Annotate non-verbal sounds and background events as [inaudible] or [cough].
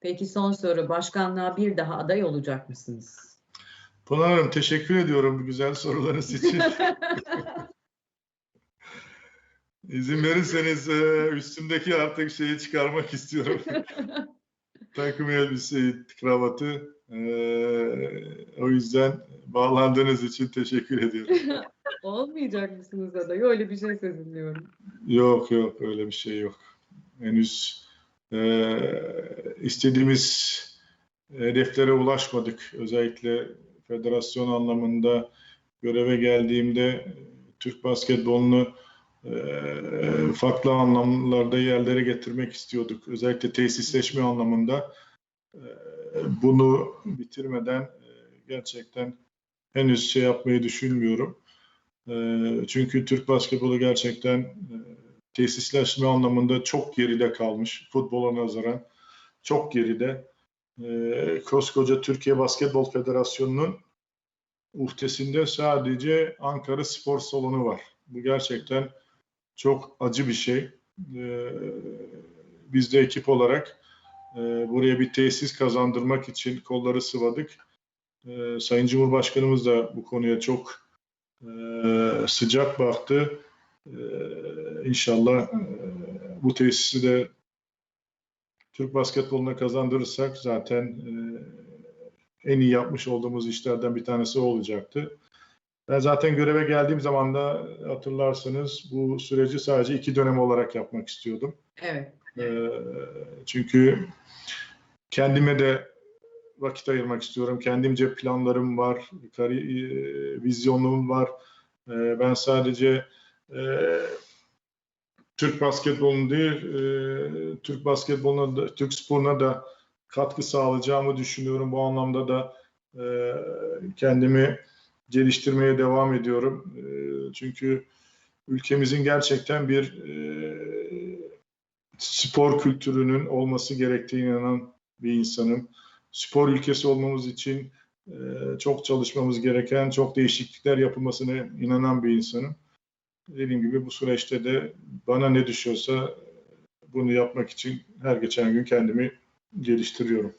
Peki son soru. Başkanlığa bir daha aday olacak mısınız? Pınar Hanım teşekkür ediyorum bu güzel sorularınız için. [laughs] İzin verirseniz e, üstümdeki artık şeyi çıkarmak istiyorum. [laughs] Takım elbiseyi, kravatı. E, o yüzden bağlandığınız için teşekkür ediyorum. [laughs] Olmayacak mısınız aday? Öyle bir şey sezinliyorum. Yok yok öyle bir şey yok. Henüz e, istediğimiz hedeflere ulaşmadık. Özellikle federasyon anlamında göreve geldiğimde e, Türk basketbolunu e, farklı anlamlarda yerlere getirmek istiyorduk. Özellikle tesisleşme anlamında. E, bunu bitirmeden e, gerçekten henüz şey yapmayı düşünmüyorum. E, çünkü Türk basketbolu gerçekten e, tesisleşme anlamında çok geride kalmış futbola nazaran. Çok geride. E, koskoca Türkiye Basketbol Federasyonu'nun uhdesinde sadece Ankara Spor Salonu var. Bu gerçekten çok acı bir şey. E, biz de ekip olarak e, buraya bir tesis kazandırmak için kolları sıvadık. E, Sayın Cumhurbaşkanımız da bu konuya çok e, sıcak baktı. Ee, inşallah bu tesisi de Türk basketboluna kazandırırsak zaten en iyi yapmış olduğumuz işlerden bir tanesi olacaktı. Ben zaten göreve geldiğim zaman da hatırlarsanız bu süreci sadece iki dönem olarak yapmak istiyordum. Evet. Ee, çünkü kendime de vakit ayırmak istiyorum. Kendimce planlarım var, kari, vizyonum var. Ee, ben sadece e, Türk basketbolunu değil, e, Türk basketboluna da, Türk sporuna da katkı sağlayacağımı düşünüyorum. Bu anlamda da e, kendimi geliştirmeye devam ediyorum. E, çünkü ülkemizin gerçekten bir e, spor kültürünün olması gerektiğine inanan bir insanım. Spor ülkesi olmamız için e, çok çalışmamız gereken, çok değişiklikler yapılmasına inanan bir insanım. Dediğim gibi bu süreçte de bana ne düşüyorsa bunu yapmak için her geçen gün kendimi geliştiriyorum.